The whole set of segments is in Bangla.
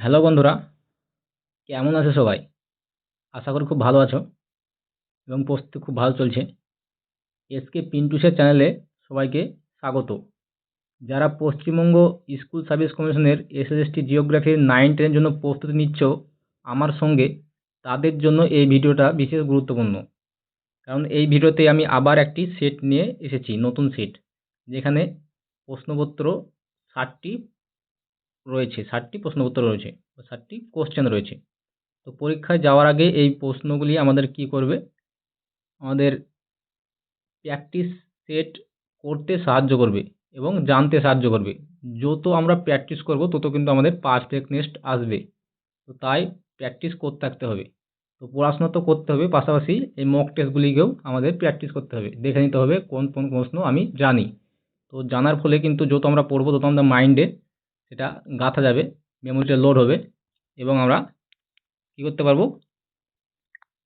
হ্যালো বন্ধুরা, কেমন আছো সবাই? আশা করি খুব ভালো আছো এবং প্রস্তুতি খুব ভালো চলছে। এসকে পিন্টুসের চ্যানেলে সবাইকে স্বাগত। যারা পশ্চিমবঙ্গ স্কুল সার্ভিস কমিশনের এসএসএসটি জিওগ্রাফির নাইন টেনের জন্য প্রস্তুতি নিচ্ছ আমার সঙ্গে, তাদের জন্য এই ভিডিওটা বিশেষ গুরুত্বপূর্ণ। কারণ এই ভিডিওতে আমি আবার একটি সেট নিয়ে এসেছি, নতুন সেট, যেখানে প্রশ্নপত্র ষাটটি রয়েছে, ষাটটি প্রশ্নপত্র রয়েছে ষাটটি কোশ্চেন রয়েছে। তো পরীক্ষায় যাওয়ার আগে এই প্রশ্নগুলি আমাদের কি করবে? আমাদের প্র্যাকটিস সেট করতে সাহায্য করবে এবং জানতে সাহায্য করবে। যত আমরা প্র্যাকটিস করব, তত কিন্তু আমাদের পারফেক্টনেস আসবে। তো তাই প্র্যাকটিস করতে থাকতে হবে। তো পড়াশোনা তো করতে হবে, পাশাপাশি এই মক টেস্টগুলিকেও আমাদের প্র্যাকটিস করতে হবে। দেখে নিতে হবে কোন কোন প্রশ্ন আমি জানি। তো জানার ফলে কিন্তু যত আমরা পড়ব, তত আমাদের মাইন্ডে সেটা গাঁথা যাবে মেমোরিটা লোড হবে এবং আমরা কী করতে পারব?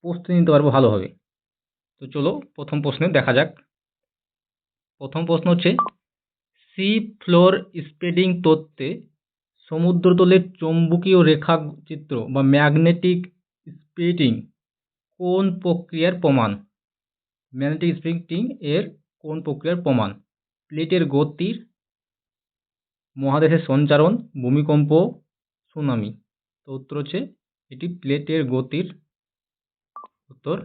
প্রস্তুতি নিতে পারব ভালোভাবে। তো চলো প্রথম প্রশ্নে দেখা যাক। প্রথম প্রশ্ন হচ্ছে সি ফ্লোর স্প্রেডিং তত্ত্বে সমুদ্রতলের চৌম্বকীয় রেখাচিত্র বা ম্যাগনেটিক স্প্রেডিং কোন প্রক্রিয়ার প্রমাণ? ম্যাগনেটিক স্প্রেডিং এর কোন প্রক্রিয়ার প্রমাণ? প্লেটের গতির মহাদেশের সঞ্চারণ, ভূমিকম্প, সুনামি। তো উত্তর হচ্ছে, এটি প্লেটের গতির উত্তর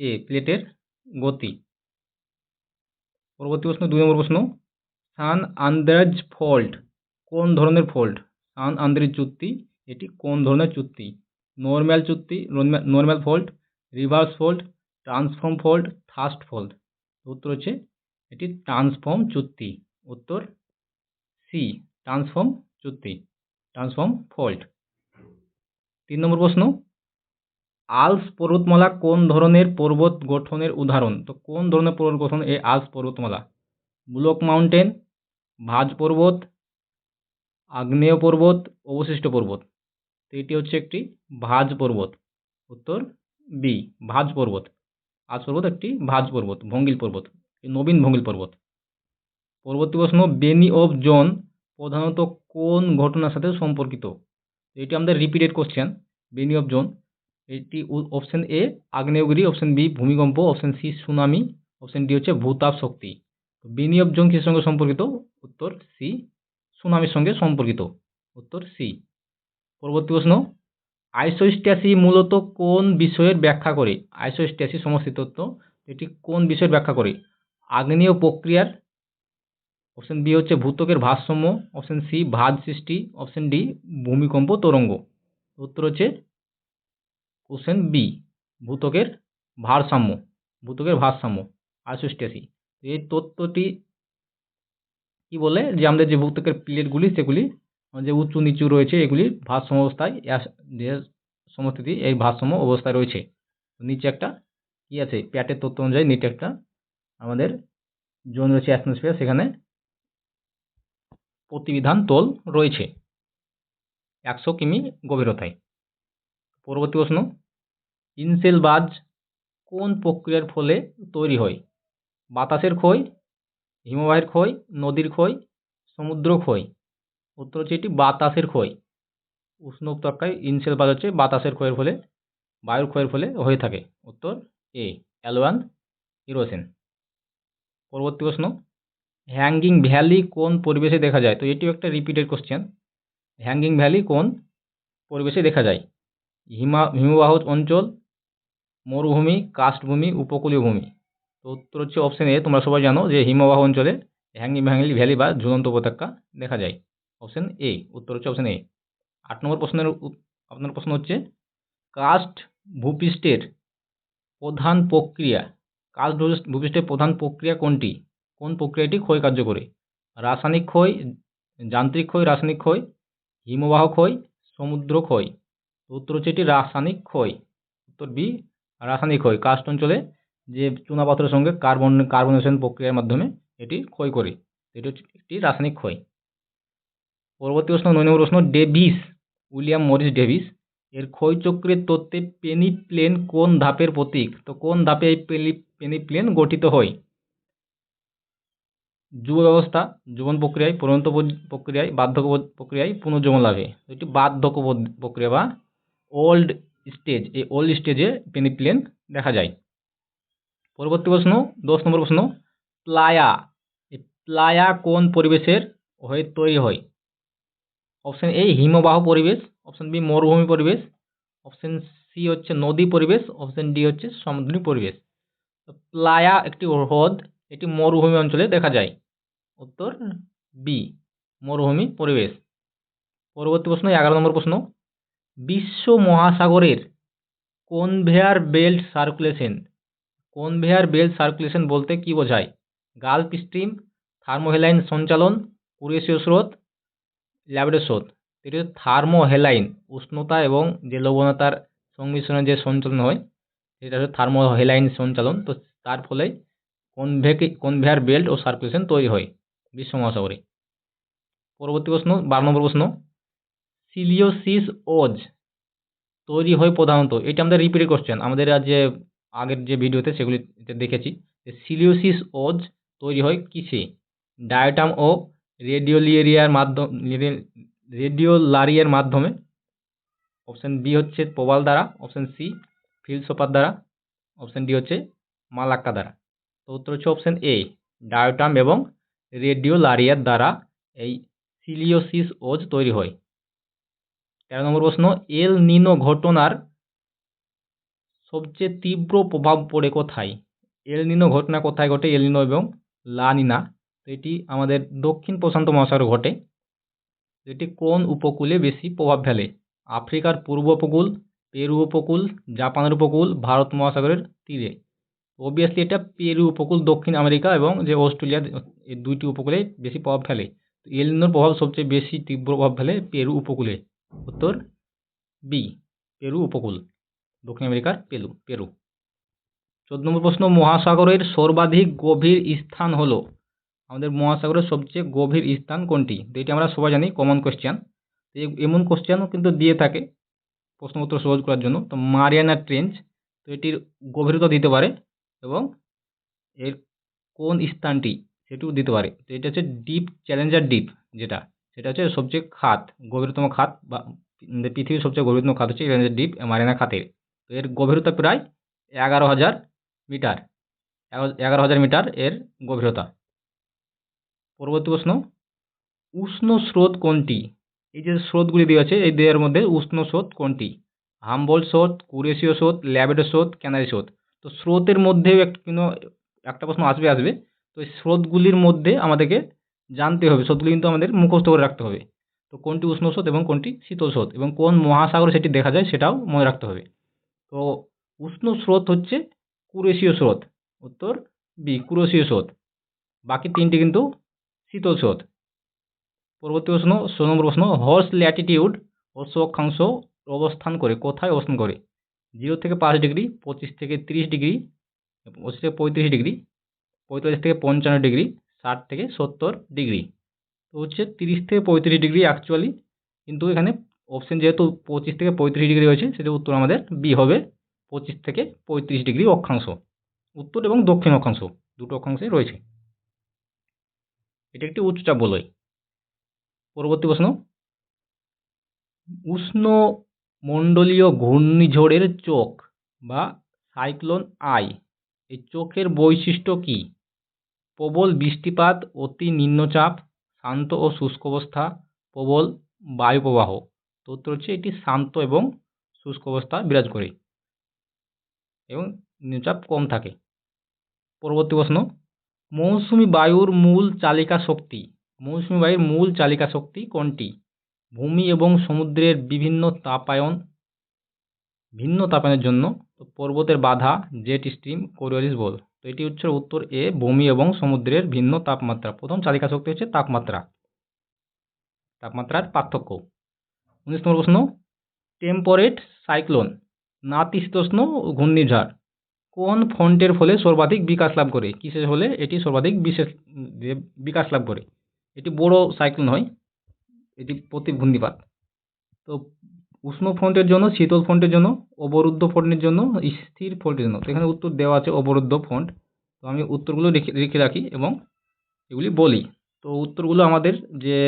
এ, প্লেটের গতি। পরবর্তী প্রশ্ন, দুই নম্বর প্রশ্ন। সান আন্দাজ ফল্ট, কোন ধরনের ফল্ট? সান আন্দাজ চুক্তি, এটি কোন ধরনের চুক্তি? নর্ম্যাল চুক্তি normal fault, reverse fault, transform fault thrust fault. উত্তর হচ্ছে, এটি ট্রান্সফর্ম চুক্তি। উত্তর সি ট্রান্সফর্ম চুক্তি ট্রান্সফর্ম ফল্ট তিন নম্বর প্রশ্ন, আলস পর্বতমালা কোন ধরনের পর্বত গঠনের উদাহরণ? তো কোন ধরনের পর্বত গঠন? এই আলস পর্বতমালা। ব্লক মাউন্টেন, ভাজ পর্বত, আগ্নেয় পর্বত, অবশিষ্ট পর্বত। তো এটি হচ্ছে একটি ভাজ পর্বত। উত্তর বি, ভাজ পর্বত। আজ পর্বত একটি ভাজ পর্বত, ভঙ্গিল পর্বত, নবীন ভঙ্গিল পর্বত। পরবর্তী প্রশ্ন বেনি অফ জন প্রধানত কোন ঘটনার সাথে সম্পর্কিত? এটি আমাদের repeated question Benioff zone এটি অপশন এ আগ্নেয়গিরি অপশন বি ভূমিকম্প অপশন সি সুনামি অপশন ডি হচ্ছে ভূতাপ শক্তি। বেনি অফ জোন কিসের সঙ্গে সম্পর্কিত? উত্তর সি সুনামির সঙ্গে সম্পর্কিত। উত্তর সি পরবর্তী প্রশ্ন, আইসোস্ট্যাসি মূলত কোন বিষয়ের ব্যাখ্যা করে? আইসোস্ট্যাসি সমষ্টি তত্ত্ব এটি কোন বিষয়ের ব্যাখ্যা করে? আগ্নেয় প্রক্রিয়ার অপশন বি হচ্ছে ভূত্বকের ভারসাম্য। অপশন সি ভাঁজ সৃষ্টি। অপশন ডি ভূমিকম্প তরঙ্গ। উত্তর হচ্ছে অপশন বি ভূত্বকের ভারসাম্য। ভূতকের ভারসাম্য আইসোস্ট্যাসি এই তত্ত্বটি কি বলে? যে আমাদের যে ভূত্বকের প্লেটগুলি, সেগুলি যে উঁচু নিচু রয়েছে, এগুলি ভারসাম্য অবস্থায় সমস্থিতি, এই ভারসাম্য অবস্থায় রয়েছে। নিচে একটা কি আছে? প্যাটের তত্ত্ব অনুযায়ী নিচে একটা আমাদের জোন রয়েছে অ্যাটমসফিয়ার সেখানে প্রতিবিধান তোল রয়েছে। একশো কিমি গভীরতায়। পরবর্তী প্রশ্ন ইনসেল বাজ কোন প্রক্রিয়ার ফলে তৈরি হয়? বাতাসের ক্ষয়, হিমবাহের ক্ষয়, নদীর ক্ষয়, সমুদ্র ক্ষয়? উত্তর হচ্ছে এটি বাতাসের ক্ষয়। উষ্ণ উপত্যকায় ইনসেল বাজ হচ্ছে বাতাসের ক্ষয়ের ফলে, বায়ুর ক্ষয়ের ফলে হয়ে থাকে। উত্তর, এ, অ্যালোয়ান ইরোসেন পরবর্তী প্রশ্ন হ্যাঙ্গিং ভ্যালি কোন পরিবেশে দেখা যায়? তো এটিও একটা রিপিটেড কোশ্চেন হ্যাঙ্গিং ভ্যালি কোন পরিবেশে দেখা যায়? হিমা হিমবাহ অঞ্চল, মরুভূমি কাস্টভূমি উপকূলীয় ভূমি। তো উত্তর হচ্ছে অপশন এ তোমরা সবাই জানো যে হিমবাহ অঞ্চলে হ্যাঙ্গিং ভ্যালি ভ্যালি বা ঝুলন্ত উপত্যকা দেখা যায়। অপশন এ উত্তর হচ্ছে অপশন এ আট নম্বর প্রশ্নের আপনার প্রশ্ন হচ্ছে কাস্ট ভূপৃষ্ঠের প্রধান প্রক্রিয়া কাস্ট ভূপৃষ্ঠের প্রধান প্রক্রিয়া কোনটি? কোন প্রক্রিয়াটি ক্ষয় কার্য করে রাসায়নিক ক্ষয়, যান্ত্রিক ক্ষয়, রাসায়নিক ক্ষয়, হিমবাহ ক্ষয়, সমুদ্র ক্ষয়। উত্তর হচ্ছে এটি রাসায়নিক ক্ষয়। উত্তর বি, রাসায়নিক ক্ষয়। কাস্ট অঞ্চলে যে চুনাপাথরের সঙ্গে কার্বন, কার্বনেশন প্রক্রিয়ার মাধ্যমে এটি ক্ষয় করে। এটি হচ্ছে একটি রাসায়নিক ক্ষয়। পরবর্তী প্রশ্ন, নয় নম্বর প্রশ্ন, ডেভিস, উইলিয়াম মরিস ডেভিস, এর ক্ষয়চক্রের তত্ত্বে পেনি প্লেন কোন ধাপের প্রতীক? তো কোন ধাপে এই পেনি পেনি প্লেন গঠিত হয়? যুব ব্যবস্থা যৌবন প্রক্রিয়ায় পরিণত প্রক্রিয়ায় বার্ধক্য প্রক্রিয়ায় পুনর্জন্ম লাভে এটি বার্ধক্য প্রক্রিয়া বা ওল্ড স্টেজ এই ওল্ড স্টেজে পেনিপ্লেন দেখা যায়। পরবর্তী প্রশ্ন, দশ নম্বর প্রশ্ন প্লায়া এই প্লায়া কোন পরিবেশের হয়ে তৈরি হয়? অপশন এ হিমবাহ পরিবেশ অপশন বি মরুভূমি পরিবেশ অপশন সি হচ্ছে নদী পরিবেশ অপশন ডি হচ্ছে সমুদ্রী পরিবেশ। প্লায়া একটি হ্রদ এটি মরুভূমি অঞ্চলে দেখা যায়। উত্তর বি মরুভূমি পরিবেশ। পরবর্তী প্রশ্ন, এগারো নম্বর প্রশ্ন। বিশ্ব মহাসাগরের conveyor belt circulation? Conveyor belt circulation বলতে কি বোঝায়? গালফ স্ট্রিম, থার্মোহেলাইন সঞ্চালন কুরেশীয় স্রোত, ল্যাবরেটরি স্রোত। এটি হচ্ছে থার্মোহেলাইন, উষ্ণতা এবং যে লবণতার সংমিশ্রণে যে সঞ্চালন হয়, সেটা হচ্ছে থার্মোহেলাইন সঞ্চালন। তো তার ফলে কনভেকে কনভেয়ার বেল্ট ও সার্কুলেশন তৈরি হয় বিশ্ব মহাসাগরে। পরবর্তী প্রশ্ন, বারো নম্বর প্রশ্ন। সিলিওসিস ওজ তৈরি হয় প্রধানত, এটা আমাদের রিপিটেড কোশ্চেন আমাদের আজ যে আগের যে ভিডিওতে সেগুলিতে দেখেছি সিলিওসিস ওজ তৈরি হয় কিসে? ডায়াটাম ও রেডিওলিয়েরিয়ার মাধ্যম, রেডিওলারিয়ার মাধ্যমে। অপশান বি হচ্ছে প্রবাল দ্বারা, অপশান সি ফিলসোপার দ্বারা, অপশান ডি হচ্ছে মালাক্কা দ্বারা। তো উত্তর হচ্ছে অপশান এ ডায়োটাম এবং রেডিওলারিয়ার দ্বারা এই সিলিওসিস ওজ তৈরি হয়। তেরো নম্বর প্রশ্ন, এল নিনো ঘটনার সবচেয়ে তীব্র প্রভাব পড়ে কোথায়? এল নিনো ঘটনা কোথায় ঘটে? এল নিনো এবং লা নিনা। তো এটি আমাদের দক্ষিণ প্রশান্ত মহাসাগরে ঘটে এটি কোন উপকূলে বেশি প্রভাব ফেলে? আফ্রিকার পূর্ব উপকূল, পেরু উপকূল, জাপানের উপকূল, ভারত মহাসাগরের তীরে। অবভিয়াসলি এটা পেরু উপকূল, দক্ষিণ আমেরিকা এবং যে অস্ট্রেলিয়া, এই দুইটি উপকূলে বেশি প্রভাব ফেলে। এল নিনোর প্রভাব সবচেয়ে বেশি তীব্র প্রভাব ফেলে পেরু উপকূলে। উত্তর বি পেরু উপকূল, দক্ষিণ আমেরিকার পেরু পেরু। চোদ্দ নম্বর প্রশ্ন, মহাসাগরের সর্বাধিক গভীর স্থান হলো? আমাদের মহাসাগরের সবচেয়ে গভীর স্থান কোনটি? তো এটি আমরা সবাই জানি কমন কোশ্চেন এমন কোশ্চেনও কিন্তু দিয়ে থাকে প্রশ্ন উত্তর সহজ করার জন্য। তো মারিয়ানা ট্রেঞ্চ, তো এটির গভীরতা দিতে পারে এবং এর কোন স্থানটি সেটিও দিতে পারে। তো এটা হচ্ছে ডিপ চ্যালেঞ্জার ডিপ যেটা। সেটা হচ্ছে সবচেয়ে খাত, গভীরতম খাত বা পৃথিবীর সবচেয়ে গভীরতম খাত হচ্ছে চ্যালেঞ্জার ডিপ মারিয়ানা খাতের। তো এর গভীরতা প্রায় এগারো হাজার মিটার। এগারো হাজার মিটার এর গভীরতা। পরবর্তী প্রশ্ন, উষ্ণ স্রোত কোনটি? এই যে স্রোতগুলি দেওয়া আছে, এই দেওয়ার মধ্যে উষ্ণ স্রোত কোনটি? হাম্বল স্রোত কুরেশীয় স্রোত ল্যাবেডো স্রোত ক্যানারি স্রোত। তো স্রোতের মধ্যেও এক কিন্তু একটা প্রশ্ন আসবে আসবে। তো এই স্রোতগুলির মধ্যে আমাদেরকে জানতে হবে, স্রোতগুলি কিন্তু আমাদের মুখস্থ করে রাখতে হবে। তো কোনটি উষ্ণ স্রোত এবং কোনটি শীতল স্রোত এবং কোন মহাসাগরে সেটি দেখা যায় সেটাও মনে রাখতে হবে। তো উষ্ণ স্রোত হচ্ছে কুরেশীয় স্রোত, উত্তর বি কুরেশীয় স্রোত। বাকি তিনটি কিন্তু শীতল স্রোত। পরবর্তী প্রশ্ন, ষোলো নম্বর প্রশ্ন, হর্স ল্যাটিটিউড অক্ষাংশ অবস্থান করে, কোথায় অবস্থান করে? জিরো থেকে পাঁচ ডিগ্রি, পঁচিশ থেকে তিরিশ ডিগ্রি, পঁচিশ থেকে পঁয়ত্রিশ ডিগ্রি, পঁয়তাল্লিশ থেকে পঞ্চান্ন ডিগ্রি, ষাট থেকে সত্তর ডিগ্রি। তো হচ্ছে তিরিশ থেকে পঁয়ত্রিশ ডিগ্রি অ্যাকচুয়ালি কিন্তু এখানে অপশন যেহেতু পঁচিশ থেকে পঁয়ত্রিশ ডিগ্রি রয়েছে সেটা উত্তর আমাদের বি হবে পঁচিশ থেকে পঁয়ত্রিশ ডিগ্রি অক্ষাংশ। উত্তর এবং দক্ষিণ অক্ষাংশ, দুটো অক্ষাংশে রয়েছে। এটা একটি উচ্চচাপ বলয় পরবর্তী প্রশ্ন। উষ্ণ মণ্ডলীয় ঘূর্ণিঝড়ের চোখ বা সাইক্লোন আই এই চোখের বৈশিষ্ট্য কী? প্রবল বৃষ্টিপাত, অতি নিম্নচাপ, শান্ত ও শুষ্ক অবস্থা, প্রবল বায়ুপ্রবাহ। তো উত্তর হচ্ছে এটি শান্ত এবং শুষ্ক অবস্থা বিরাজ করে এবং নিম্নচাপ কম থাকে। পরবর্তী প্রশ্ন, মৌসুমি বায়ুর মূল চালিকা শক্তি, মৌসুমি বায়ুর মূল চালিকা শক্তি কোনটি? ভূমি এবং সমুদ্রের বিভিন্ন তাপায়ন, ভিন্ন তাপায়নের জন্য পর্বতের বাধা, জেট স্ট্রিম, কোরিওলিস বল। তো এটি হচ্ছে উত্তর এ ভূমি এবং সমুদ্রের ভিন্ন তাপমাত্রা। প্রথম চালিকা শক্তি হচ্ছে তাপমাত্রা। তাপমাত্রার পার্থক্য। উনিশ নম্বর প্রশ্ন, টেম্পোরেট সাইক্লোন, নাতিশীতোষ্ণ ঘূর্ণিঝড়, কোন ফন্টের ফলে সর্বাধিক বিকাশ লাভ করে? কিসের হলে এটি সর্বাধিক বিশেষ বিকাশ লাভ করে। এটি বড় সাইক্লোন হয়। এটি প্রতি ঘূর্ণিপাত তো উষ্ণ ফ্রন্টের জন্য, শীতল ফ্রন্টের জন্য, অবরুদ্ধ ফ্রন্টের জন্য, স্থির ফ্রন্টের জন্য। এখানে উত্তর দেওয়া আছে অবরুদ্ধ ফ্রন্ট তো আমি উত্তরগুলো রেখে রেখে রাখি এবং এগুলি বলি। তো উত্তরগুলো আমাদের যে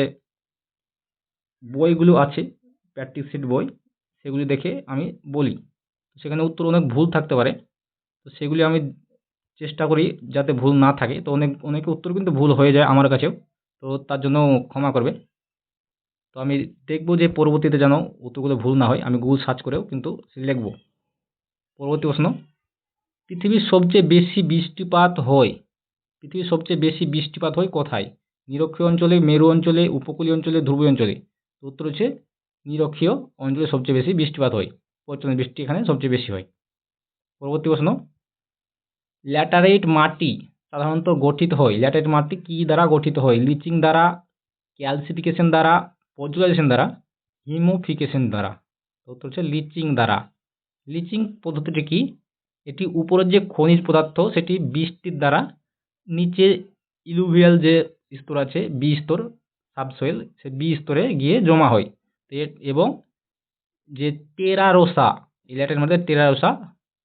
বইগুলো আছে, প্র্যাকটিস শিট বই, সেগুলি দেখে আমি বলি। সেখানে উত্তর অনেক ভুল থাকতে পারে। তো সেগুলি আমি চেষ্টা করি যাতে ভুল না থাকে। তো অনেক, অনেকে উত্তর কিন্তু ভুল হয়ে যায় আমার কাছেও। তো তার জন্য ক্ষমা করবে। তো আমি দেখব যে পরবর্তীতে যেন উত্তরগুলো ভুল না হয়। আমি গুগল সার্চ করেও কিন্তু লিখব। পরবর্তী প্রশ্ন। পৃথিবীর সবচেয়ে বেশি বৃষ্টিপাত হয়। পৃথিবীর সবচেয়ে বেশি বৃষ্টিপাত হয় কোথায়? নিরক্ষীয় অঞ্চলে, মেরু অঞ্চলে, উপকূলীয় অঞ্চলে, ধ্রুবীয় অঞ্চলে? উত্তর হচ্ছে নিরক্ষীয় অঞ্চলে সবচেয়ে বেশি বৃষ্টিপাত হয়। প্রচণ্ড বৃষ্টি এখানে সবচেয়ে বেশি হয়। পরবর্তী প্রশ্ন। ল্যাটারাইট মাটি সাধারণত গঠিত হয়। ল্যাটারাইট মাটি কী দ্বারা গঠিত হয়? লিচিং দ্বারা, ক্যালসিফিকেশন দ্বারা পজুলাইজেশন দ্বারা, হিমোফিকেশন দ্বারা উত্তর হচ্ছে লিচিং দ্বারা। লিচিং পদ্ধতিটি কি? এটি উপরের যে খনিজ পদার্থ, সেটি বৃষ্টির দ্বারা, নিচে ইলুভিয়াল যে স্তর আছে, বি স্তর, সাবসয়েল, সে বি স্তরে গিয়ে জমা হয়। এবং যে টেরারোসা, এই মাটিতে টেরারোসা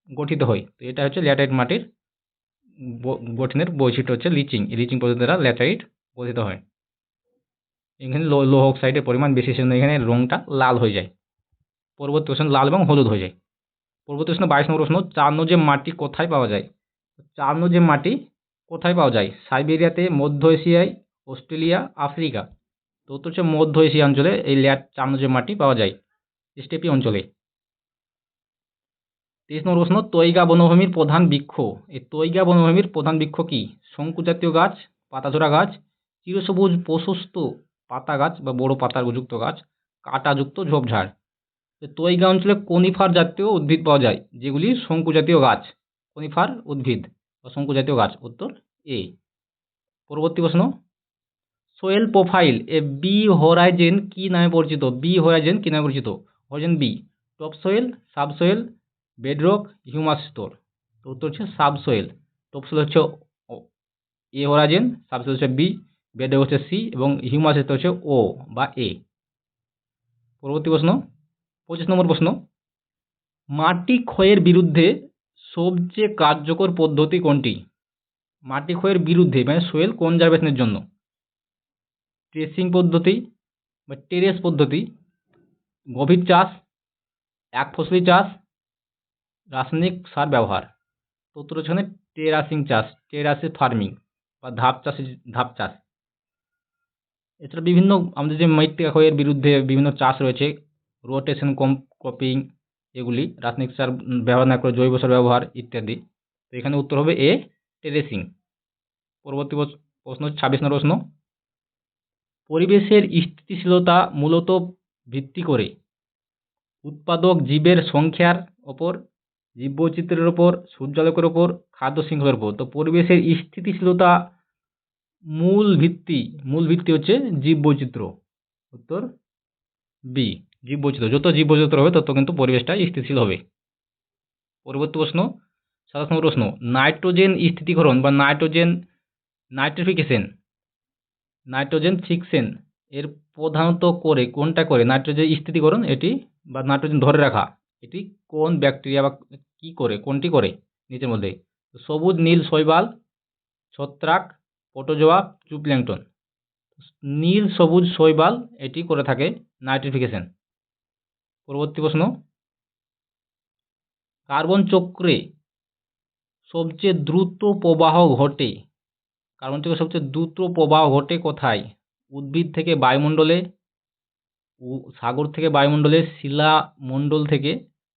গঠিত হয়। তো এটা হচ্ছে ল্যাটাইট মাটির গঠনের বৈশিষ্ট্য হচ্ছে লিচিং। লিচিং পদ্ধতি দ্বারা ল্যাটারাইট গঠিত হয়। এখানে লোহ অক্সাইডের পরিমাণ বেশি সেজন্য এখানে রঙটা লাল হয়ে যায়। পরবর্তী প্রশ্ন লাল এবং হলুদ হয়ে যায়। পরবর্তী প্রশ্ন বাইশ নম্বর প্রশ্ন, চারনো যে মাটি কোথায় পাওয়া যায়? চারনো যে মাটি কোথায় পাওয়া যায়? সাইবেরিয়াতে, মধ্য এশিয়ায়, অস্ট্রেলিয়া, আফ্রিকা। তো উত্তর হচ্ছে মধ্য এশিয়া অঞ্চলে এই ল্যাট চারনো যে মাটি পাওয়া যায়, স্টেপি অঞ্চলে। তেইশ নম্বর প্রশ্ন, তৈগা বনভূমির প্রধান বৃক্ষ। এই তৈগা বনভূমির প্রধান বৃক্ষ কি? শঙ্কু জাতীয় গাছ, পাতাঝরা গাছ, চিরসবুজ, প্রশস্ত পাতা গাছ বা বড় পাতার যুক্ত গাছ, কাঁটাযুক্ত ঝোপঝাড়। তৈগা অঞ্চলে কনিফার জাতীয় উদ্ভিদ পাওয়া যায়, যেগুলি শঙ্কু জাতীয় গাছ। কনিফার উদ্ভিদ বা শঙ্কু জাতীয় গাছ, উত্তর এ। পরবর্তী প্রশ্ন। সোয়েল প্রোফাইল এ বি হোরাইজেন কি নামে পরিচিত? বি হোরাইজেন কি নামে পরিচিত? Horizon B top soil subsoil, bedrock, humus স্তর তো উত্তর হচ্ছে সাবসোয়েল। টপ সোয়েল হচ্ছে এ হোরাইজেন, সাবসোয়েল হচ্ছে বি বেডরক হচ্ছে সি এবং হিউমাস স্তর হচ্ছে ও বা এ। পরবর্তী প্রশ্ন, পঁচিশ নম্বর প্রশ্ন, মাটি ক্ষয়ের বিরুদ্ধে সবচেয়ে কার্যকর পদ্ধতি কোনটি? মাটি ক্ষয়ের বিরুদ্ধে মানে সোয়েল কনজারভেশনের জন্য? ট্রেসিং পদ্ধতি, বা টেরেস পদ্ধতি, গভীর চাষ, এক ফসলি চাষ, রাসায়নিক সার ব্যবহার। তো উত্তর হচ্ছে টেরাসিং চাষ টেরাসে ফার্মিং, বা ধাপ চাষে ধাপ চাষ। এছাড়া বিভিন্ন আমাদের যে মৃত্তিকা ক্ষয়ের বিরুদ্ধে বিভিন্ন চাষ রয়েছে, রোটেশন, কম কপিং এগুলি, রাসায়নিক সার ব্যবহার না করে জৈব সার ব্যবহার ইত্যাদি। তো এখানে উত্তর হবে এ, টেরেসিং। পরবর্তী প্রশ্ন ছাব্বিশ নম্বর প্রশ্ন। পরিবেশের স্থিতিশীলতা মূলত ভিত্তি করে উৎপাদক জীবের সংখ্যার ওপর, জীববৈচিত্র্যের ওপর, সূর্যালোকের ওপর, খাদ্য শৃঙ্খলের ওপর। তো পরিবেশের স্থিতিশীলতা মূল ভিত্তি মূল ভিত্তি হচ্ছে জীববৈচিত্র্য। উত্তর বি জীববৈচিত্র্য। যত জীব জীববৈচিত্র্য হবে, তত কিন্তু পরিবেশটা স্থিতিশীল হবে। পরবর্তী প্রশ্ন, সাতাশ নম্বর প্রশ্ন, নাইট্রোজেন স্থিতিকরণ বা নাইট্রোজেন নাইট্রিফিকেশন, নাইট্রোজেন ফিক্সেন এর প্রধানত করে কোনটা করে? নাইট্রোজেন স্থিতিকরণ এটি বা নাইট্রোজেন ধরে রাখা, এটি কোন ব্যাকটেরিয়া বা কি করে, কোনটি করে? নিচের মধ্যে, সবুজ, নীল, শৈবাল, ছত্রাক প্রোটোজোয়া জুপ্ল্যাংটন নীল, সবুজ, শৈবাল, এটি করে থাকে নাইট্রিফিকেশন। পরবর্তী প্রশ্ন। কার্বন চক্রে সবচেয়ে দ্রুত প্রবাহ ঘটে, কার্বন চক্রে সবচেয়ে দ্রুত প্রবাহ ঘটে কোথায়? উদ্ভিদ থেকে বায়ুমণ্ডলে সাগর থেকে বায়ুমণ্ডলে, শিলামণ্ডল থেকে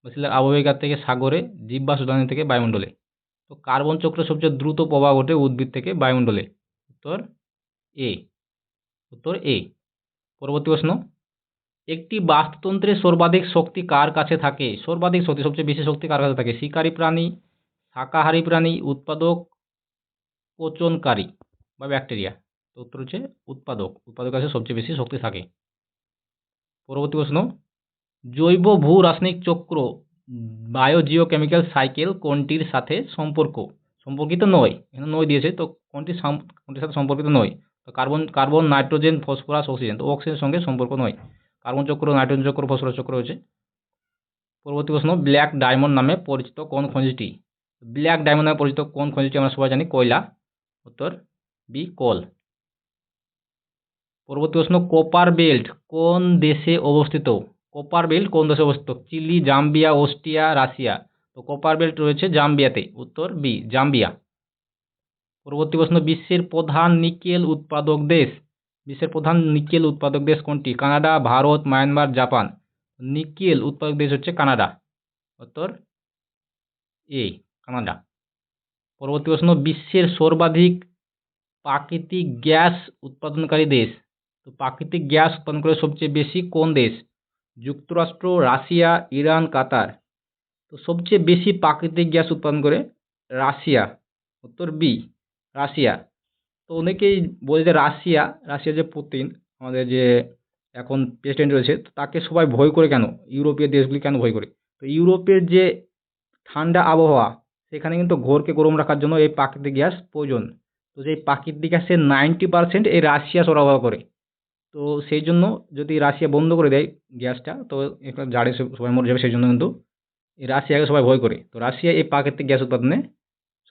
বা শিলার আবহবিকার থেকে সাগরে জীবাশ্মদানি থেকে বায়ুমণ্ডলে। তো কার্বন চক্রে সবচেয়ে দ্রুত প্রবাহ ঘটে উদ্ভিদ থেকে বায়ুমণ্ডলে। উত্তর এ উত্তর এ পরবর্তী প্রশ্ন। একটি বাস্তুতন্ত্রের সর্বাধিক শক্তি কার কাছে থাকে? সর্বাধিক শক্তি, সবচেয়ে বেশি শক্তি কার কাছে থাকে? শিকারী প্রাণী, শাকাহারী প্রাণী, উৎপাদক, পচনকারী বা ব্যাকটেরিয়া? তো উত্তর হচ্ছে উৎপাদক। উৎপাদকের কাছে সবচেয়ে বেশি শক্তি থাকে। পরবর্তী প্রশ্ন। জৈব ভূ রাসায়নিক চক্র, বায়োজিওকেমিক্যাল সাইকেল কোনটির সাথে সম্পর্ক? সম্পর্কিত নয়। এখানে নয় দিয়েছে, তো কোনটি কোনটির সাথে সম্পর্কিত নয়? তো carbon carbon, nitrogen, phosphorus, oxygen, তো অক্সিজেনের সঙ্গে সম্পর্ক নয়। কার্বন চক্র, নাইট্রোজেন চক্র, ফসফরাস চক্র রয়েছে। পরবর্তী প্রশ্ন, ব্ল্যাক ডায়মন্ড নামে পরিচিত কোন খনিজটি? ব্ল্যাক ডায়মন্ড নামে পরিচিত কোন খনিজটি আমরা সবাই জানি? কয়লা। উত্তর, বি, কল। পরবর্তী প্রশ্ন, কোপার বেল্ট কোন দেশে অবস্থিত? কোপার বেল্ট কোন দেশে অবস্থিত? Chile, Zambia, Austria, Russia. তো কোপার বেল্ট রয়েছে জাম্বিয়াতে, উত্তর বি জাম্বিয়া। পরবর্তী প্রশ্ন, বিশ্বের প্রধান নিকেল উৎপাদক দেশ, বিশ্বের প্রধান নিকেল উৎপাদক দেশ কোনটি? Canada, Bharat, Myanmar, Japan. Nickel উৎপাদক দেশ হচ্ছে কানাডা, উত্তর এ কানাডা। পরবর্তী প্রশ্ন, বিশ্বের সর্বাধিক প্রাকৃতিক গ্যাস উৎপাদনকারী দেশ। তো প্রাকৃতিক গ্যাস উৎপাদন করে সবচেয়ে বেশি কোন দেশ? যুক্তরাষ্ট্র, রাশিয়া, ইরান, কাতার। তো সবচেয়ে বেশি প্রাকৃতিক গ্যাস উৎপাদন করে রাশিয়া, উত্তর বি রাশিয়া। তো অনেকেই বলে যে রাশিয়া রাশিয়া যে পুতিন, আমাদের যে এখন প্রেসিডেন্ট রয়েছে তাকে সবাই ভয় করে কেন? ইউরোপীয় দেশগুলি কেন ভয় করে? তো ইউরোপের যে ঠান্ডা আবহাওয়া, সেখানে কিন্তু ঘোরকে গরম রাখার জন্য এই প্রাকৃতিক গ্যাস প্রয়োজন। তো সেই প্রাকৃতিক গ্যাসের নাইনটি পার্সেন্ট এই রাশিয়া সরবরাহ করে। তো সেই জন্য যদি রাশিয়া বন্ধ করে দেয় গ্যাসটা, তো একটা জাড়ে সব- সবাই মরে যাবে, সেই জন্য কিন্তু রাশিয়াকে সবাই ভয় করে। তো রাশিয়া এই প্রাকৃতিক গ্যাস উৎপাদনে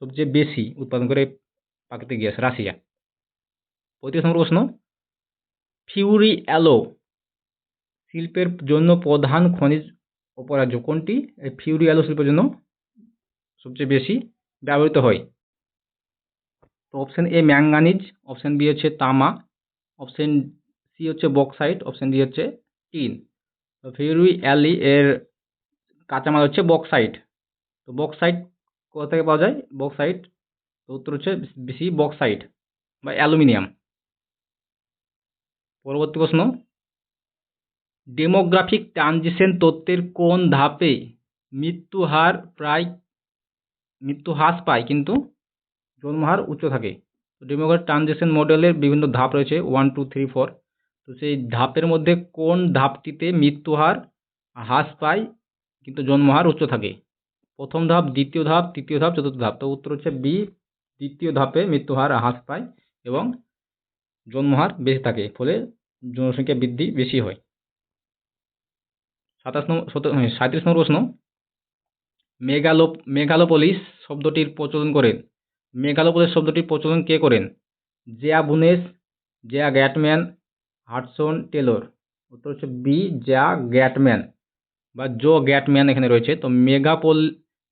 সবচেয়ে বেশি উৎপাদন করে প্রাকৃতিক গ্যাস, রাশিয়া। পঁয়ত্রিশ নম্বর প্রশ্ন, ফিউরি অ্যালো শিল্পের জন্য প্রধান খনিজ অপরাজ্য কোনটি? ফিউরি অ্যালো শিল্পের জন্য সবচেয়ে বেশি ব্যবহৃত হয়। তো option A manganese option B হচ্ছে তামা অপশন সি হচ্ছে বক্সাইট অপশন ডি হচ্ছে টিন ফিউরি অ্যালি এর কাঁচামাল হচ্ছে বক্সাইট তো বক্সাইট কোথা থেকে পাওয়া যায়? বক্সাইট তো উত্তর হচ্ছে বেশি বক্সাইট বা অ্যালুমিনিয়াম। পরবর্তী প্রশ্ন ডেমোগ্রাফিক ট্রানজিশন তত্ত্বের কোন ধাপে মৃত্যু হার প্রায়, মৃত্যু হ্রাস পায় কিন্তু জন্মহার উচ্চ থাকে? তো ডেমোগ্রাফিক ট্রানজিশন মডেলের বিভিন্ন ধাপ রয়েছে ওয়ান টু থ্রি ফোর তো সেই ধাপের মধ্যে কোন ধাপটিতে মৃত্যু হার হ্রাস পায়? কিন্তু জন্মহার উচ্চ থাকে। প্রথম ধাপ, দ্বিতীয় ধাপ, তৃতীয় ধাপ, চতুর্থ ধাপ। তো উত্তর হচ্ছে বি, দ্বিতীয় ধাপে মৃত্যু হার হ্রাস পায় এবং জন্মহার বেশি থাকে, ফলে জনসংখ্যা বৃদ্ধি বেশি হয়। সাতাশ নম্বর সাঁত্রিশ নম্বর প্রশ্ন। মেগালো, মেগালোপলিস শব্দটির প্রচলন করেন। মেগালোপলিস শব্দটির প্রচলন কে করেন? Jean Brunhes, Jean Gottmann Hudson Taylor. উত্তর হচ্ছে বি, জেয়া গ্যাটম্যান। বা জো গ্যাটম্যান এখানে রয়েছে। তো মেগাপোল,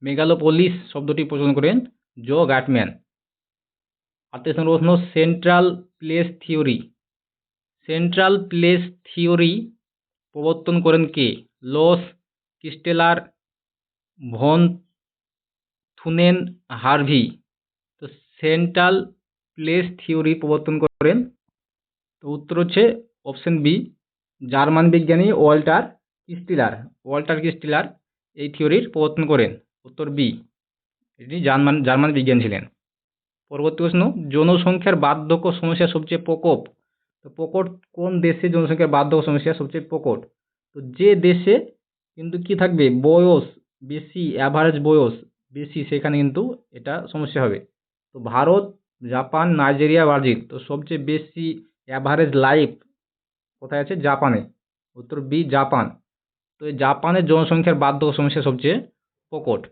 মেগালোপলিস শব্দটি প্রচলন করেন জো গ্যাটম্যান নম্বর প্রশ্ন, central place theory. Central place theory প্রবর্তন করেন কে? Losch Christaller von Thunen Harvey. তো সেন্ট্রাল প্লেস থিওরি প্রবর্তন করেন। তো উত্তর হচ্ছে অপশন বি, জার্মান বিজ্ঞানী ওয়াল্টার ক্রিস্টিলার ওয়াল্টার ক্রিস্টিলার এই থিওরির প্রবর্তন করেন। উত্তর বি এটি জার্মান জার্মান বিজ্ঞানী ছিলেন। পরবর্তী প্রশ্ন, জনসংখ্যার বার্ধক্য সমস্যা সবচেয়ে প্রকোপ। তো প্রকট কোন দেশে জনসংখ্যার বার্ধক্য সমস্যা সবচেয়ে প্রকট তো যে দেশে কিন্তু কি থাকবে? বয়স বেশি অ্যাভারেজ বয়স বেশি, সেখানে কিন্তু এটা সমস্যা হবে। তো ভারত, জাপান, নাইজেরিয়া, ব্রাজিল, তো সবচেয়ে বেশি অ্যাভারেজ লাইফ কোথায় আছে? জাপানে। উত্তর বি, জাপান। তো জাপানের জনসংখ্যার বার্ধক্য সমস্যা সবচেয়ে প্রকট।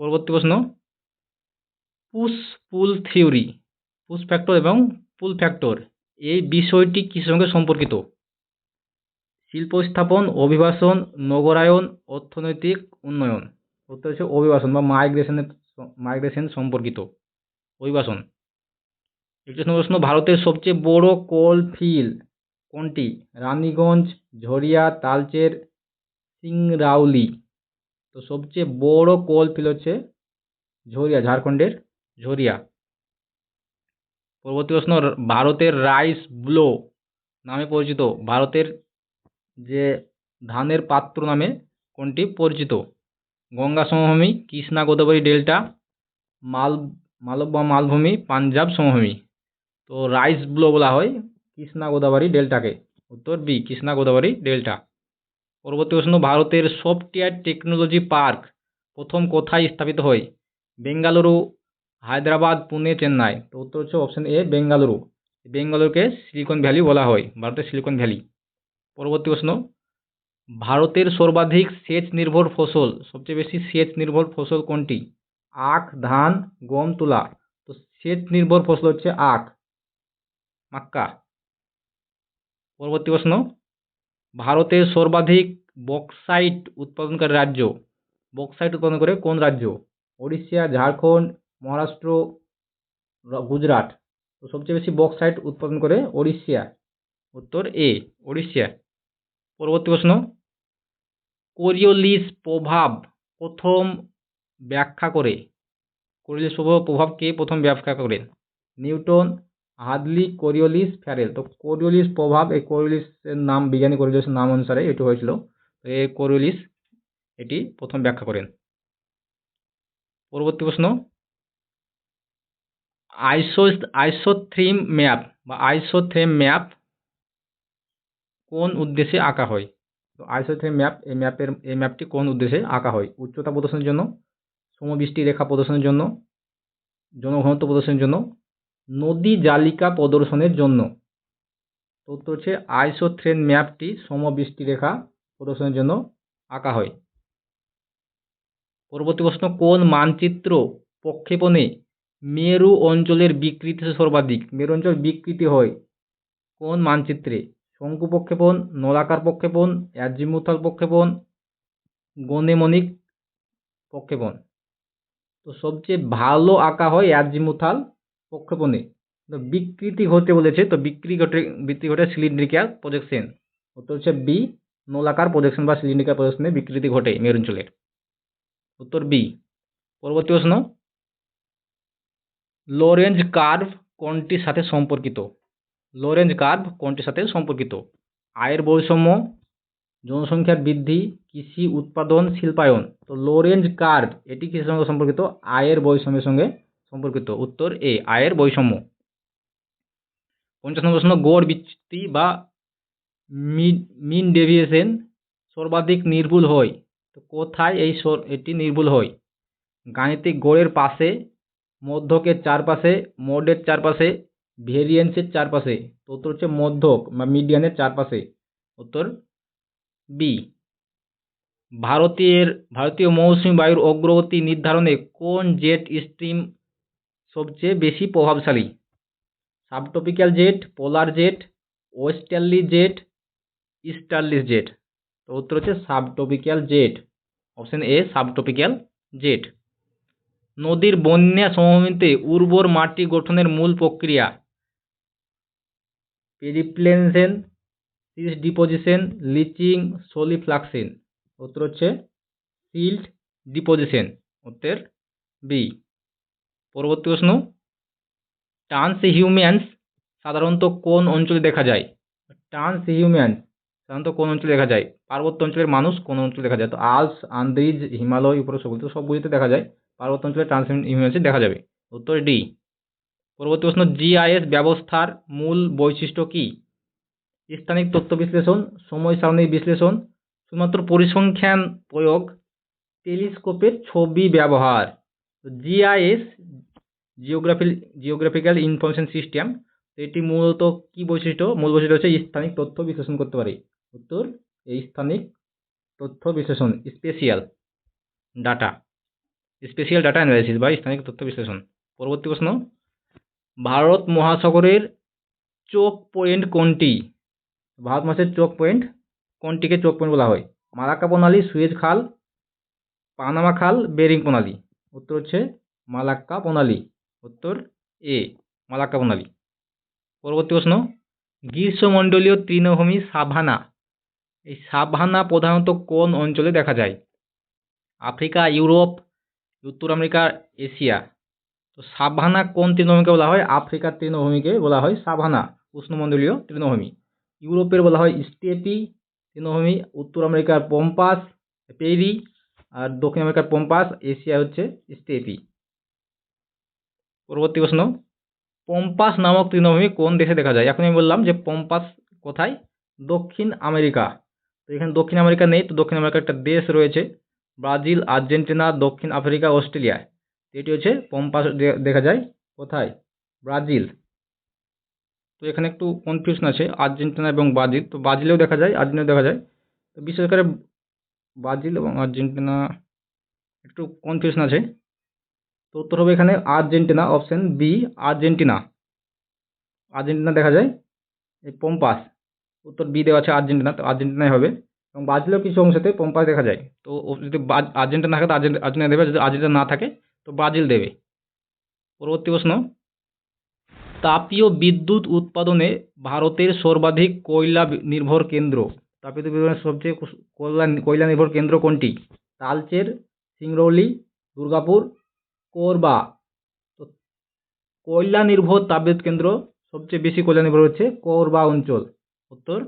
পরবর্তী প্রশ্ন। Push pull theory, push factor এবং পুল ফ্যাক্টর, এই বিষয়টি কিসের সঙ্গে সম্পর্কিত? শিল্প স্থাপন, অভিবাসন, নগরায়ন, অর্থনৈতিক উন্নয়ন। উত্তর হচ্ছে অভিবাসন বা মাইগ্রেশনের মাইগ্রেশন সম্পর্কিত। অভিবাসন। নম্বর প্রশ্ন, ভারতের সবচেয়ে বড় কোল ফিল্ড কোনটি? রানীগঞ্জ, ঝরিয়া, তালচের, সিংরাউলি। তো সবচেয়ে বড় কোল ফিল্ড হচ্ছে ঝরিয়া, ঝাড়খণ্ডের ঝরিয়া। পরবর্তী প্রশ্ন, ভারতের রাইস ব্লো নামে পরিচিত। ভারতের যে ধানের পাত্র নামে কোনটি পরিচিত? গঙ্গা সমভূমি, কৃষ্ণা গোদাবরী ডেল্টা, মাল, মালব্য মালভূমি, পাঞ্জাব সমভূমি। তো রাইস ব্লো বলা হয় কৃষ্ণা গোদাবরী ডেল্টাকে। উত্তর বি, কৃষ্ণা গোদাবরী ডেল্টা। পরবর্তী প্রশ্ন, ভারতের সফটওয়্যার টেকনোলজি পার্ক প্রথম কোথায় স্থাপিত হয়? বেঙ্গালুরু, হায়দ্রাবাদ, পুনে, চেন্নাই। তো উত্তর হচ্ছে অপশন এ বেঙ্গালুরু। বেঙ্গালুরুকে সিলিকন ভ্যালি বলা হয়, ভারতের সিলিকন ভ্যালি পরবর্তী প্রশ্ন, ভারতের সর্বাধিক সেচ নির্ভর ফসল, সবচেয়ে বেশি সেচ নির্ভর ফসল কোনটি? আখ, ধান, গম, তুলা। তো সেচ নির্ভর ফসল হচ্ছে আখ। মাক্কা। পরবর্তী প্রশ্ন, ভারতের সর্বাধিক বক্সাইট উৎপাদনকারী রাজ্য বক্সাইট উৎপাদন করে কোন রাজ্য? ওড়িশা, ঝাড়খণ্ড, মহারাষ্ট্র গুজরাট। তো সবচেয়ে বেশি বক্সাইট উৎপাদন করে ওড়িশা। উত্তর এ ওড়িশা। পরবর্তী প্রশ্ন, কোরিওলিস প্রভাব প্রথম ব্যাখ্যা করে। কোরিওলিস প্রভাব প্রভাব কে প্রথম ব্যাখ্যা করেন? Newton Hadley Coriolis Ferrel. তো কোরিওলিস প্রভাব, এই কোরিওলিসের নাম, বিজ্ঞানী কোরিওলিসের নাম অনুসারে এটি হয়েছিল। তো এই কোরিওলিস, এটি প্রথম ব্যাখ্যা করেন। পরবর্তী প্রশ্ন। আইসো আইসোথ্রিম ম্যাপ বা আইসোথ্রেম ম্যাপ কোন উদ্দেশ্যে আঁকা হয়? তো আইসোথ্রেম ম্যাপ, এই ম্যাপের, এই ম্যাপটি কোন উদ্দেশ্যে আঁকা হয়? উচ্চতা প্রদর্শনের জন্য, সমবৃষ্টি রেখা প্রদর্শনের জন্য, জনঘনত্ব প্রদর্শনের জন্য নদী জালিকা প্রদর্শনের জন্য। তো উত্তর হচ্ছে, আইসোথ্রেন ম্যাপটি সমবৃষ্টি রেখা প্রদর্শনের জন্য আঁকা হয়। পরবর্তী প্রশ্ন, কোন মানচিত্র প্রক্ষেপণে মেরু অঞ্চলের বিকৃতি সর্বাধিক? মেরু অঞ্চল বিকৃতি হয় কোন মানচিত্রে? শঙ্কু প্রক্ষেপণ, নলাকার প্রক্ষেপণ, অ্যাজিমুথাল প্রক্ষেপণ গণেমনিক প্রক্ষেপণ। তো সবচেয়ে ভালো আঁকা হয় অ্যাজিমুথাল প্রক্ষেপণে বিকৃতি ঘটে বলেছে, তো বিক্রি ঘটে বিক্রি ঘটে সিলিন্ড্রিক্যাল প্রজেকশন উত্তর হচ্ছে বি নলাকার প্রজেকশন বা সিলিন্ড্রিক্যাল প্রজেকশনে বিকৃতি ঘটে মেরু অঞ্চলের। উত্তর বি পরবর্তী প্রশ্ন। লোরেঞ্জ কার্ভ কোনটির সাথে সম্পর্কিত? লোরেঞ্জ কার্ভ কোনটির সাথে সম্পর্কিত? আয়ের বৈষম্য, জনসংখ্যার বৃদ্ধি, কৃষি উৎপাদন, শিল্পায়ন। তো লোরেঞ্জ কার্ভ এটি কিসের সঙ্গে সম্পর্কিত? আয়ের বৈষম্যের সঙ্গে সম্পর্কিত উত্তর এ আয়ের বৈষম্য। পঞ্চাশ নম্বর প্রশ্ন গড় বিচ্যুতি বা মিন ডেভিয়েশন সর্বাধিক নির্ভুল হয়। তো কোথায় এই এটি নির্ভুল হয়? গাণিতিক গড়ের পাশে, মধ্যকের চারপাশে, মোডের চারপাশে, ভেরিয়েন্সের চারপাশে। তো উত্তর হচ্ছে মধ্যক বা মিডিয়ানের চারপাশে। উত্তর বি ভারতের ভারতীয় মৌসুমী বায়ুর অগ্রগতি নির্ধারণে কোন জেট স্ট্রিম সবচেয়ে বেশি প্রভাবশালী। Subtropical jet polar jet westerly jet easterly jet তো উত্তর হচ্ছে subtropical jet option A subtropical jet নদীর বন্যা সমভূমিতে উর্বর মাটি গঠনের মূল প্রক্রিয়া। পেরিপ্লেনশন সিস ডিপোজিশন লিচিং সলিফ্লাক্সিন উত্তর হচ্ছে সিল্ট ডিপোজিশন উত্তর বি পরবর্তী প্রশ্ন ট্রান্স হিউম্যানস সাধারণত কোন অঞ্চলে দেখা যায়? ট্রান্স হিউম্যানস সাধারণত কোন অঞ্চলে দেখা যায়? পার্বত্য অঞ্চলের মানুষ কোন অঞ্চলে দেখা যায়? তো আলস, আন্দ্রিজ, হিমালয় উপরে সবগুলো তো সবগুলিতে দেখা যায়। পার্বত্য অঞ্চলে ট্রান্স হিউম্যানসে দেখা যাবে। উত্তর ডি, পরবর্তী প্রশ্ন জিআইএস ব্যবস্থার মূল বৈশিষ্ট্য কী? স্থানিক তথ্য বিশ্লেষণ, সময় সারণী বিশ্লেষণ, শুধুমাত্র পরিসংখ্যান প্রয়োগ, টেলিস্কোপের ছবি ব্যবহার। GIS geography geographical information system এটি মূলত কি বৈশিষ্ট্য? মূল বৈশিষ্ট্য হচ্ছে স্থানিক তথ্য বিশ্লেষণ করতে পারে। উত্তর, এই স্থানিক তথ্য বিশ্লেষণ spatial data spatial data analysis বা স্থানিক তথ্য বিশ্লেষণ। পরবর্তী প্রশ্ন, ভারত মহাসাগরের চোক পয়েন্ট কোনটি? ভারত মাসের চোক পয়েন্ট কোনটিকে চোক পয়েন্ট বলা হয়? মালাক্কা প্রণালী, সুয়েজ খাল, পানামা খাল, বেরিং প্রণালী। উত্তর হচ্ছে মালাক্কা প্রণালী। উত্তর এ, মালাক্কা প্রণালী পরবর্তী প্রশ্ন, গ্রীষ্মমণ্ডলীয় তৃণভূমি সাভানা। এই সাভানা প্রধানত কোন অঞ্চলে দেখা যায়? আফ্রিকা, ইউরোপ, উত্তর আমেরিকা, এশিয়া। তো সাভানা কোন তৃণভূমিকে বলা হয়? আফ্রিকার তৃণভূমিকে বলা হয় সাভানা, উষ্ণমণ্ডলীয় তৃণভূমি। ইউরোপের বলা হয় স্টেপি তৃণভূমি, উত্তর আমেরিকার পম্পাস, পেরি, আর দক্ষিণ আমেরিকার পম্পাস এশিয়া হচ্ছে স্টেপি। পরবর্তী প্রশ্ন, পম্পাস নামক তৃণভূমি কোন দেশে দেখা যায়? এখন আমি বললাম যে পম্পাস কোথায়? দক্ষিণ আমেরিকা। তো এখানে দক্ষিণ আমেরিকা নেই, তো দক্ষিণ আমেরিকার একটা দেশ রয়েছে, ব্রাজিল, আর্জেন্টিনা, দক্ষিণ আফ্রিকা, অস্ট্রেলিয়া। এটি হচ্ছে পম্পাস দেখা যায় কোথায়? ব্রাজিল। তো এখানে একটু কনফিউশন আছে, আর্জেন্টিনা এবং ব্রাজিল। তো ব্রাজিলেও দেখা যায়, আর্জেন্টিনাও দেখা যায়। তো বিশেষ করে ব্রাজিল এবং আর্জেন্টিনা, একটু কনফিউশন আছে। তো উত্তর হবে এখানে Argentina option B Argentina. Argentina দেখা যায়, এই পম্পাস। উত্তর বি দেওয়া আছে আর্জেন্টিনা, তো আর্জেন্টিনাই হবে। এবং ব্রাজিলেও কিছু অংশেতে পম্পাস দেখা যায়। তো যদি আর্জেন্টিনা থাকে, তো আর্জেন্ট- আর্জেন্টিনা দেবে, যদি আর্জেন্টিনা না থাকে, তো ব্রাজিল দেবে। পরবর্তী প্রশ্ন। তাপীয় বিদ্যুৎ উৎপাদনে ভারতের সর্বাধিক কয়লা নির্ভর কেন্দ্র। তাপীয় বিদ্যুতের সবচেয়ে কয়লা কয়লা নির্ভর কেন্দ্র কোনটি? তালচের, সিংরৌলি, দুর্গাপুর কোরবা, তো কয়লা নির্ভর তাপবিদ্যুৎ কেন্দ্র সবচেয়ে বেশি কয়লা নির্ভর হচ্ছে কোরবা অঞ্চল। উত্তর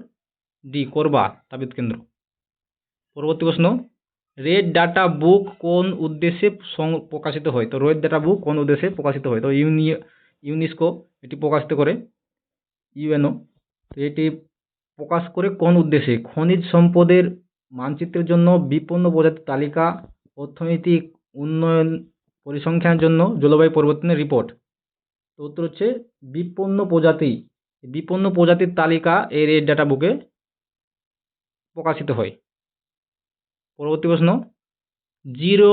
ডি কোরবা তাপবিদ্যুৎ কেন্দ্র। পরবর্তী প্রশ্ন, রেড ডাটা বুক কোন উদ্দেশ্যে প্রকাশিত হয়? তো রেড ডাটা বুক কোন উদ্দেশ্যে প্রকাশিত হয়? তো ইউনি ইউনেস্কো এটি প্রকাশিত করে, ইউএনও। তো এটি প্রকাশ করে কোন উদ্দেশ্যে? খনিজ সম্পদের মানচিত্রের জন্য বিপন্ন প্রজাতির তালিকা, অর্থনৈতিক উন্নয়ন পরিসংখ্যানের জন্য জলবায়ু পরিবর্তনের রিপোর্ট তো উত্তর হচ্ছে বিপন্ন প্রজাতি। বিপন্ন প্রজাতির তালিকা এই রেড ডাটা বুকে প্রকাশিত হয়। পরবর্তী প্রশ্ন zero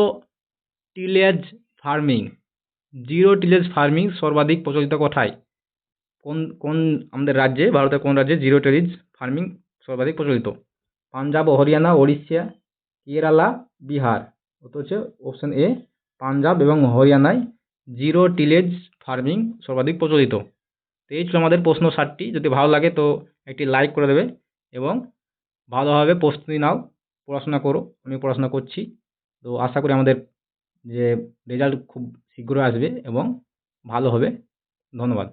tillage farming zero tillage farming সর্বাধিক প্রচলিত কোথায়? কোন কোন আমাদের রাজ্যে, ভারতের কোন রাজ্যে জিরো টিলেজ ফার্মিং সর্বাধিক প্রচলিত? পাঞ্জাব, হরিয়ানা উড়িষ্যা কেরালা, বিহার। উত্তর হচ্ছে অপশন এ পাঞ্জাব এবং হরিয়ানায় জিরো টিলেজ ফার্মিং সর্বাধিক প্রচলিত। তো এই ছিল আমাদের প্রশ্ন ষাটটি যদি ভালো লাগে তো একটি লাইক করে দেবে এবং ভালোভাবে প্রস্তুতি নাও, পড়াশোনা করো আমি পড়াশোনা করছি। তো আশা করি আমাদের যে রেজাল্ট খুব শীঘ্রই আসবে এবং ভালো হবে। ধন্যবাদ।